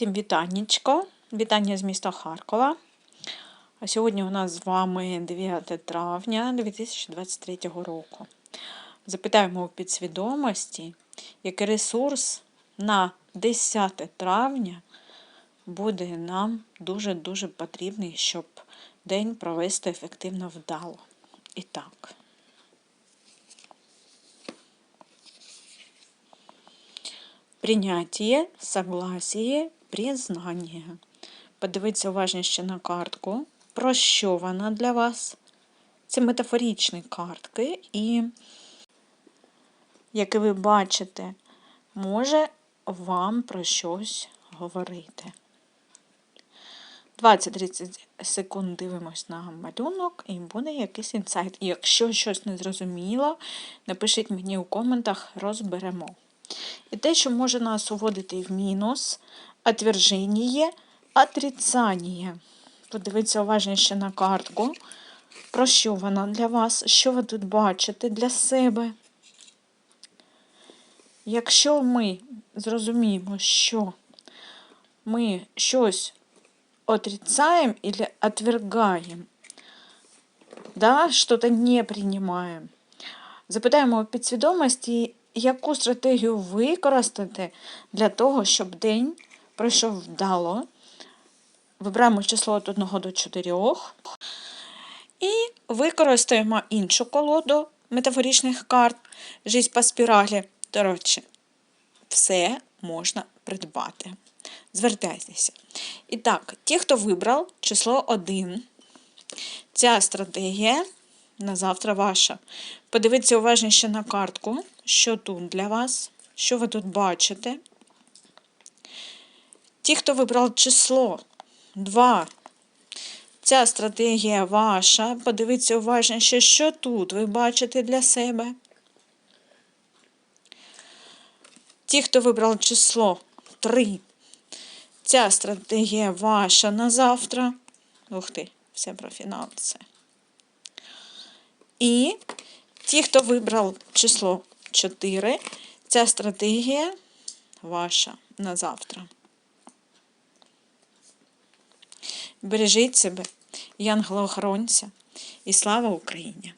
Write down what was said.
Всім вітаннячко, вітання з міста Харкова. А сьогодні у нас з вами 9 травня 2023 року. Запитаємо у підсвідомості, який ресурс на 10 травня буде нам дуже-дуже потрібний, щоб день провести ефективно вдало. І так. Принятие, согласие, признання. Подивіться уважніше на картку. Про що вона для вас? Це метафорічні картки, і, як ви бачите, може вам про щось говорити. 20-30 секунд дивимось на малюнок і буде якийсь інсайт. І якщо щось не зрозуміло, напишіть мені у коментах, розберемо. І те, що може нас уводити в мінус, отверження, отрицання. Подивіться уважніше на картку. Про що вона для вас? Що ви тут бачите для себе? Якщо ми зрозуміємо, що ми щось отрицаем или отвергаем, да, что-то не принимаем, запитаємо у підсвідомості, яку стратегію використати для того, щоб день пройшов вдало. Вибираємо число від 1 до 4 і використаємо іншу колоду метафоричних карт Жизнь по спіралі. До речі, все можна придбати. Звертайтеся. І так, ті, хто вибрав число 1, ця стратегія на завтра ваша. Подивіться уважніше на картку, що тут для вас, що ви тут бачите. Ті, хто вибрав число 2, ця стратегія ваша. Подивіться уважніше, що тут ви бачите для себе. Ті, хто вибрав число 3, ця стратегія ваша на завтра. Ух ти, все про фінанси. І ті, хто вибрав число 4, ця стратегія ваша на завтра. Бережіть себе, янгола-охоронця і слава Україні!